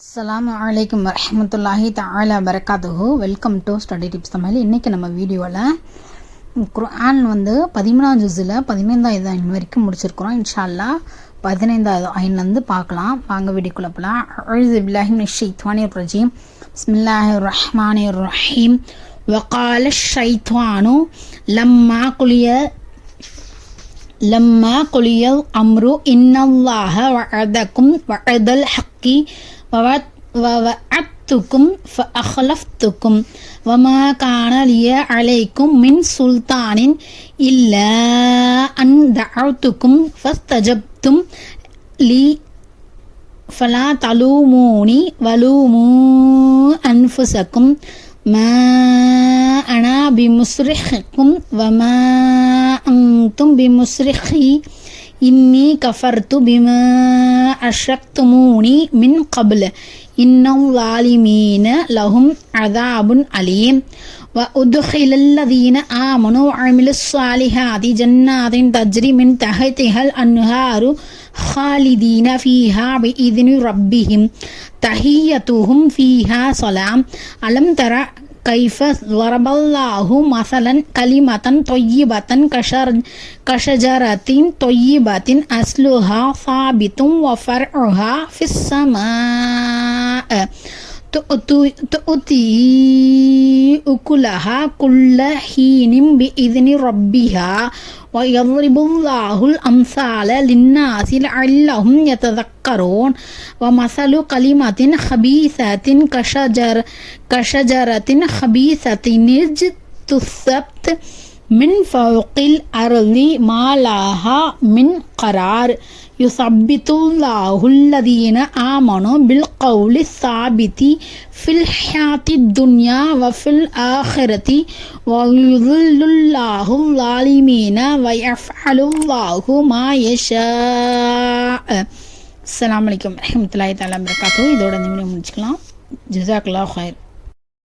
அஸ்லாம் வலைக்கம் வரமத்துல்லாஹி தாலா வரக்காத்துஹு welcome to study tips Tamil இன்றைக்கி நம்ம வீடியோவில் குர்ஆன் வந்து பதிமூணாம் ஜூஸில் பதினைந்தாவது அயன் வரைக்கும் முடிச்சிருக்கிறோம். இன்ஷால்லா பதினைந்தாவது ஐன்லேருந்து பார்க்கலாம். வாங்க வீடியோக்குள்ளே போகலாம் அழுதுபில்லாஹிம் ஷைத்வானி ரஜீம். ஸ்மில்லாஹி ரஹ்மான் ரஹீம். வக்கால ஷைத்வானு லம்மா குளிய லம்மா குளியல் அம்ரு. இன்னல்லாஹ வஅதக்கும் வஅதல் Hakki. الحق ووعد- ووعدتكم فأخلفتكم وما كان لي عليكم من سلطان إلا أن دعوتكم فاستجبتم لي فلا تلوموني ولوموا أنفسكم ما أنا بمصرخكم وما أنتم بمصرخي إني كفرت بما أشركتموني من قبل. إن الظالمين لهم عذاب أليم. وأدخل الذين آمنوا وعملوا الصالحات جنات تجري من تحتها الأنهار خالدين فيها بإذن ربهم. تحيتهم فيها سلام. ألم تر kaifas waraballahu masalan kalimatan toyi batan kashar kashajaratin toyi batin asluha fa bitum wafar orha fisama eh tuh uti. tuh tuh أكلها كل حين بإذن ربها ويضرب الله الأمثال للناس لعلهم يتذكرون. ومثل كلمة خبيثة كشجر كشجرة خبيثة اجتثت மின் ஃபவுக்கில் அருதி மாலாஹா மின் கரார். யுசப்பித்துல்லாஹுல்லதீன ஆமனு பில் கவுலி சாபிதி ஃபில் ஹியாத்தி துன்யா வஃபில் ஆஹிரதி வயுதுல்லாஹு லாலிமீன வயஃப் அலுல்லாஹு மாயஷா அஸ்லாம் வலைக்கம் ரஹமத்துல்லாய் தாலா இதோட நிமிடம் முடிச்சுக்கலாம். ஜிசாக்லா ஹயர்